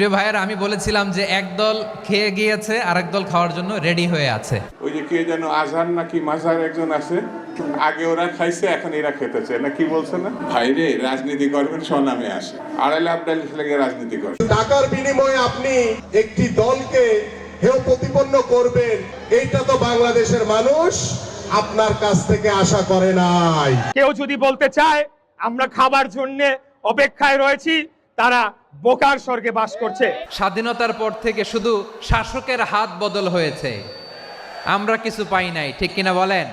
প্রিয় ভাইয়েরা আমি বলেছিলাম যে একদল খেয়ে গিয়েছে আর দল খাওয়ার জন্য রেডি হয়ে আছে। ওই যে কে যেন আজহার নাকি মাজার একজন আছে আগে ওরা খাইছে এখন এরা খেতেছে না কি বলছে না? ভাইরে রাজনীতি করবেন স্বনামে আসে। আড়াই লাখ ডালিশ লেগে রাজনীতি করে। টাকার বিনিময়ে আপনি একটি দলকে হেয় প্রতিপন্ন করবেন এইটা তো বাংলাদেশের মানুষ আপনার কাছ থেকে আশা করে নাই। কেউ যদি বলতে চায় আমরা খাবার জন্য অপেক্ষায় রয়েছি তারা বোকার স্বর্গে বাস করছে। স্বাধীনতার পর থেকে শুধু শাসকের হাত বদল হয়েছে। আমরা কিছু পাই নাই, ঠিক কিনা বলেন?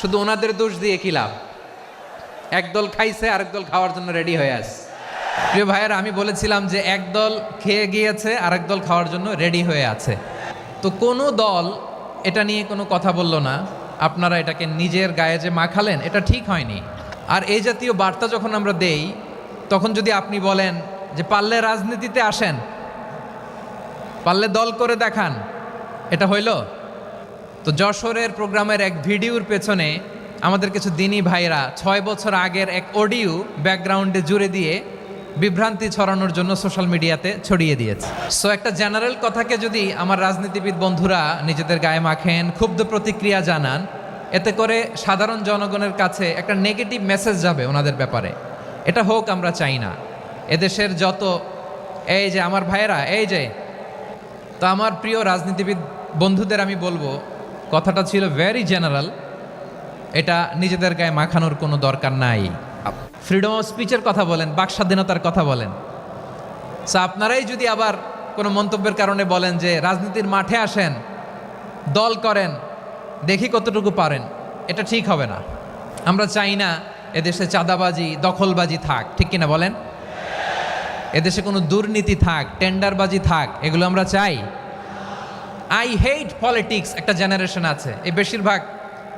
শুধু ওনাদের দোষ দিয়ে কি লাভ? একদল খাইছে, আরেক দল খাওয়ার জন্য রেডি হয়ে আস প্রিয় ভাইয়েরা, আমি বলেছিলাম যে একদল খেয়ে গিয়েছে, আরেক দল খাওয়ার জন্য রেডি হয়ে আছে। তো কোনো দল এটা নিয়ে কোনো কথা বলল না। আপনারা এটাকে নিজের গায়ে যে মাখালেন, এটা ঠিক হয়নি। আর এই জাতীয় বার্তা যখন আমরা দেই তখন যদি আপনি বলেন যে পারলে রাজনীতিতে আসেন, পারলে দল করে দেখান, এটা হইল? তো যশোরের প্রোগ্রামের এক ভিডিওর পেছনে আমাদের কিছু দিনী ভাইরা ছয় বছর আগের এক অডিও ব্যাকগ্রাউন্ডে জুড়ে দিয়ে বিভ্রান্তি ছড়ানোর জন্য সোশ্যাল মিডিয়াতে ছড়িয়ে দিয়েছে। সো একটা জেনারেল কথাকে যদি আমার রাজনীতিবিদ বন্ধুরা নিজেদের গায়ে মাখেন, ক্ষুব্ধ প্রতিক্রিয়া জানান, এতে করে সাধারণ জনগণের কাছে একটা নেগেটিভ মেসেজ যাবে ওনাদের ব্যাপারে। এটা হোক, আমরা চাই না। এদেশের যত, এই যে আমার ভাইয়েরা, এই যে, তো আমার প্রিয় রাজনীতিবিদ বন্ধুদের আমি বলব, কথাটা ছিল ভেরি জেনারেল এটা নিজেদের গায়ে মাখানোর কোনো দরকার নাই। ফ্রিডম অফ স্পিচের কথা বলেন, বাক স্বাধীনতার কথা বলেন। সো আপনারাই যদি আবার কোনো মন্তব্যের কারণে বলেন যে রাজনীতির মাঠে আসেন, দল করেন, দেখি কতটুকু পারেন, এটা ঠিক হবে না। আমরা চাই না এদেশে চাঁদাবাজি, দখলবাজি থাক, ঠিক কিনা বলেন? এদেশে কোনো দুর্নীতি থাক, টেন্ডারবাজি থাক, এগুলো আমরা চাই। আই হেট পলিটিক্স একটা জেনারেশন আছে। এই বেশিরভাগ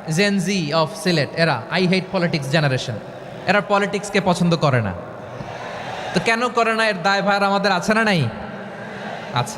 জেনজি অফ সিলেট এরা আই হেট পলিটিক্স জেনারেশন এরা পলিটিক্সকে পছন্দ করে না। তো কেন করে না? এর দায় ভার আমাদের আছে না নাই? আছে।